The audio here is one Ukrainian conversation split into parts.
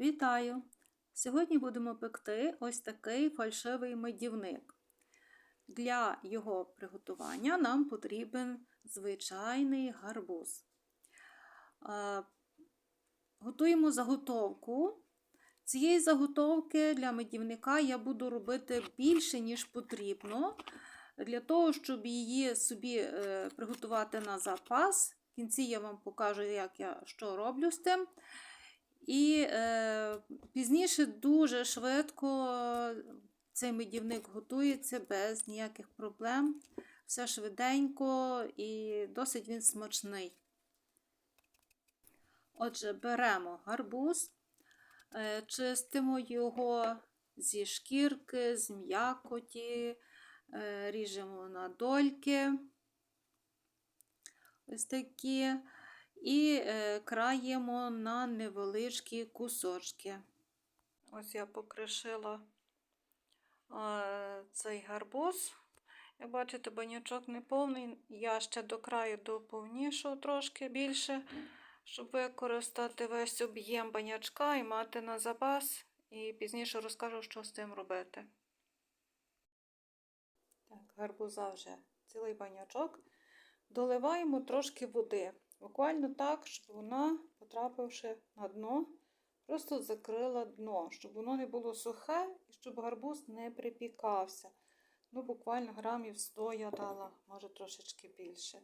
Вітаю! Сьогодні будемо пекти ось такий фальшивий медівник. Для його приготування нам потрібен звичайний гарбуз. Е, Готуємо заготовку. Цієї заготовки для медівника я буду робити більше, ніж потрібно, для того, щоб її собі е, приготувати на запас. В кінці я вам покажу, як я що роблю з тим. І е, пізніше дуже швидко цей медівник готується без ніяких проблем. Все швиденько і досить він смачний. Отже, беремо гарбуз, е, чистимо його зі шкірки, з м'якоті, е, ріжемо на дольки. Ось такі і е, краємо на невеличкі кусочки. Ось я покришила е, цей гарбуз. Як бачите, банячок не повний. Я ще до краю доповнішу трошки більше, щоб використати весь об'єм банячка і мати на запас. І пізніше розкажу, що з цим робити. Так, гарбуза вже цілий банячок. Доливаємо трошки води. Буквально так, щоб вона, потрапивши на дно, просто закрила дно, щоб воно не було сухе і щоб гарбуз не припікався. Ну, буквально грамів 100 я дала, може трошечки більше.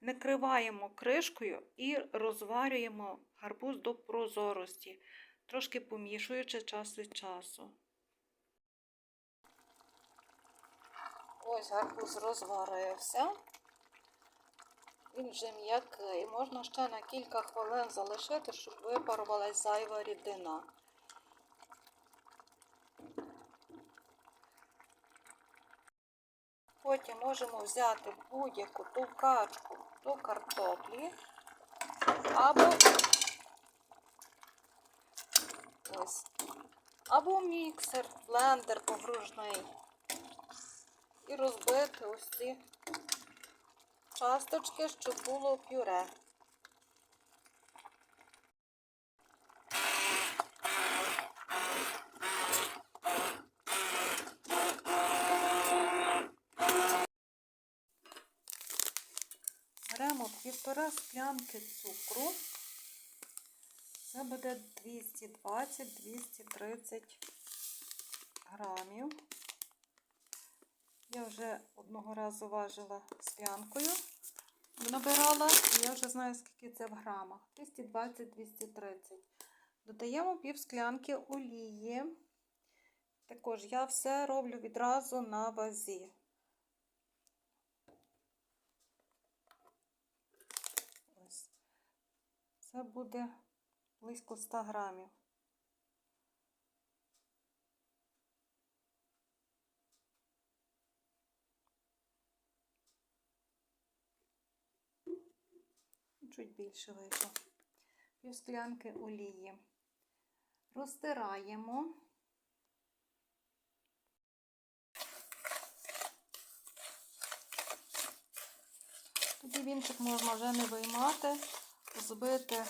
Накриваємо кришкою і розварюємо гарбуз до прозорості, трошки помішуючи час від часу. Ось гарбуз розварився. Він вже м'який. Можна ще на кілька хвилин залишити, щоб випарувалась зайва рідина. Потім можемо взяти будь-яку товкачку до картоплі або ось, або міксер, блендер погружний. І розбити ось ці часточки, щоб було пюре. Беремо півтора склянки цукру. Це буде 220-230 грамів. Я вже одного разу важила склянкою, набирала, і я вже знаю, скільки це в грамах. 220-230. Додаємо пів склянки олії. Також я все роблю відразу на вазі. Ось. Це буде близько 100 грамів. Чуть більше вийшло. Пів склянки олії. Розтираємо. Тоді вінчик можна вже не виймати, збити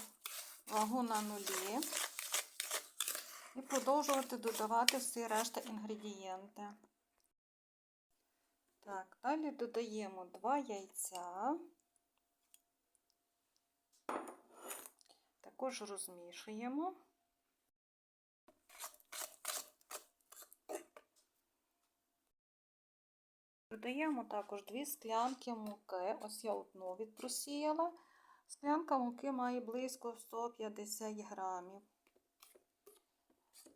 вагу на нулі і продовжувати додавати всі решта інгредієнти. Так, далі додаємо 2 яйця. Також розмішуємо. Додаємо також 2 склянки муки. Ось я одну відпросіяла. Склянка муки має близько 150 грамів.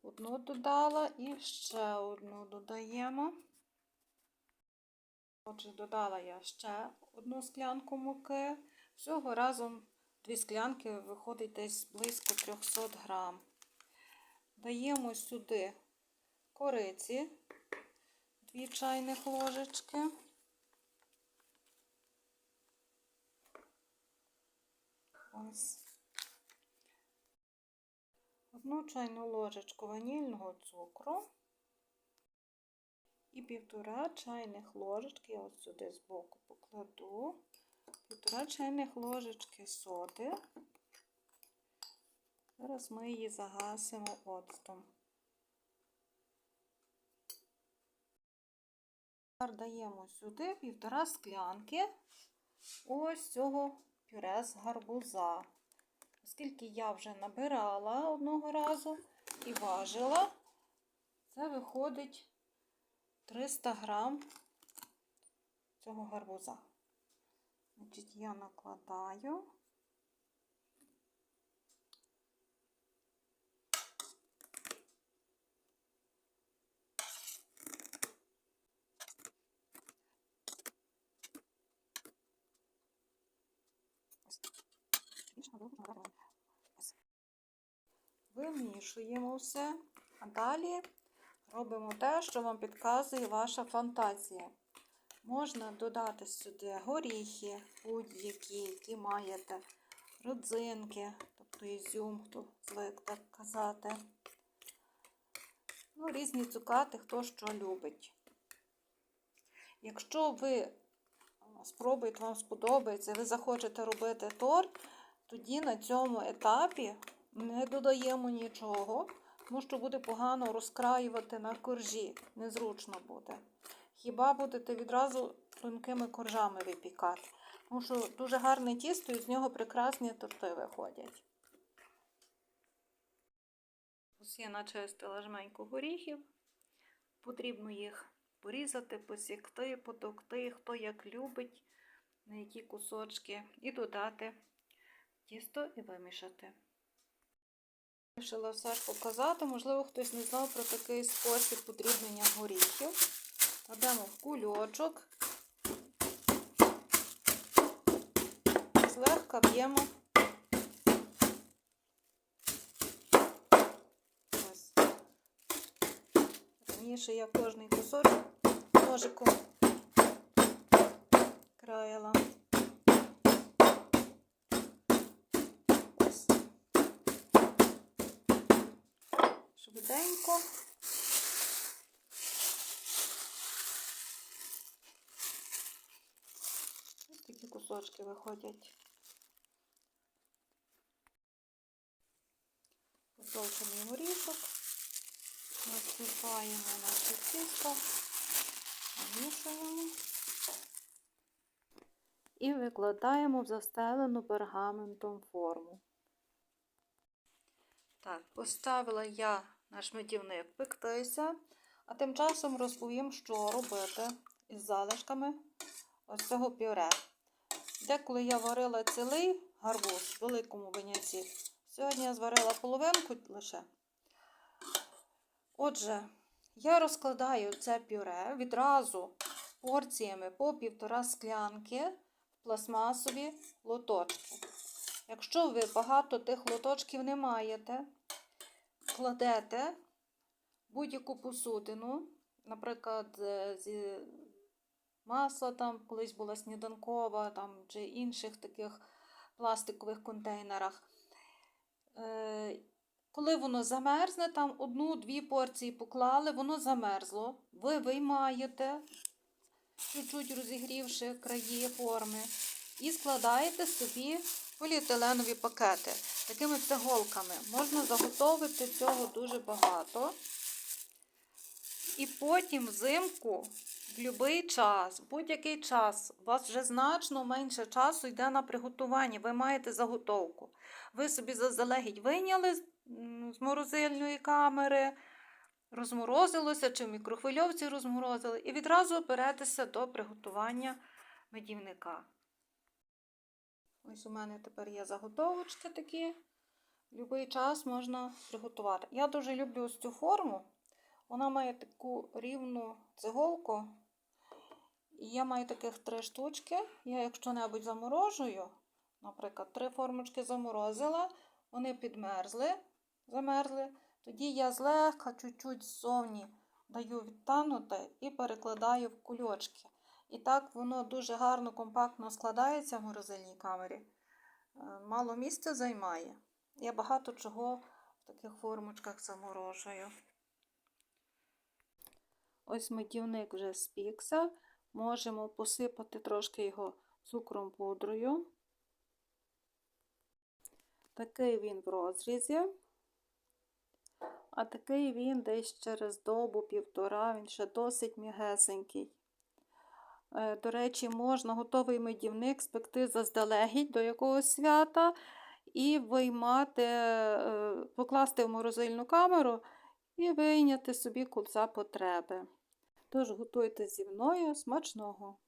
Одну додала і ще одну додаємо. Отже, додала я ще одну склянку муки. Всього разом Дві склянки виходить десь близько 300 грам. Даємо сюди кориці, 2 чайних ложечки. Ось. Одну чайну ложечку ванільного цукру і півтора чайних ложечки, я ось сюди збоку покладу півтора чайних ложечки соди, Зараз ми її загасимо оцтом. Тепер даємо сюди півтора склянки ось цього пюре з гарбуза. Оскільки я вже набирала одного разу і важила, це виходить 300 грам цього гарбуза. Значить, я накладаю. Вимішуємо все, а далі робимо те, що вам підказує ваша фантазія. Можна додати сюди горіхи, будь-які, які маєте, родзинки, тобто ізюм, хто звик так казати. Ну, різні цукати, хто що любить. Якщо ви спробуєте, вам сподобається, ви захочете робити торт, тоді на цьому етапі не додаємо нічого, тому що буде погано розкраювати на коржі, незручно буде. Хіба будете відразу тонкими коржами випікати, тому що дуже гарне тісто і з нього прекрасні торти виходять. Ось я начистила жменьку горіхів, потрібно їх порізати, посікти, потовкти, хто як любить, на які кусочки, і додати тісто і вимішати. Вирішила все ж показати, можливо, хтось не знав про такий спосіб подрібнення горіхів. Кладемо в кульочок, злегка б'ємо. Раніше я кожний кусочок ножиком краяла. Ось. Швиденько. Ось такі кусочки виходять. Потовчений горішок. Насипаємо наше тісто, намішуємо і викладаємо в застелену пергаментом форму. Так, поставила я наш медівник пектися, а тим часом розповім, що робити із залишками ось цього пюре. Деколи я варила цілий гарбуз в великому виняці. Сьогодні я зварила половинку лише. Отже, я розкладаю це пюре відразу порціями по півтора склянки в пластмасові лоточки. Якщо ви багато тих лоточків не маєте, кладете будь-яку посудину, наприклад, зі масла, там колись була сніданкова, там, чи інших таких пластикових контейнерах. Е, коли воно замерзне, там одну-дві порції поклали, воно замерзло. Ви виймаєте, чуть-чуть розігрівши краї форми, і складаєте собі поліетиленові пакети такими цеголками. Можна заготовити цього дуже багато. І потім взимку, будь-який час, будь-який час, у вас вже значно менше часу йде на приготування. Ви маєте заготовку. Ви собі заздалегідь вийняли з морозильної камери, розморозилося, чи в мікрохвильовці розморозили, і відразу беретеся до приготування медівника. Ось у мене тепер є заготовочки такі. Будь-який час можна приготувати. Я дуже люблю ось цю форму. Вона має таку рівну цеголку. І я маю таких три штучки. Я, якщо небудь заморожую, наприклад, три формочки заморозила, вони підмерзли, замерзли. Тоді я злегка чуть-чуть ззовні даю відтанути і перекладаю в кульочки. І так воно дуже гарно, компактно складається в морозильній камері. Мало місця займає. Я багато чого в таких формочках заморожую. Ось медівник вже спікся. Можемо посипати трошки його цукром пудрою. Такий він в розрізі. А такий він десь через добу, півтора, він ще досить м'ягесенький. Е, До речі, можна готовий медівник спекти заздалегідь до якогось свята і виймати, е, покласти в морозильну камеру і вийняти собі за потреби. Тож готуйте зі мною смачного!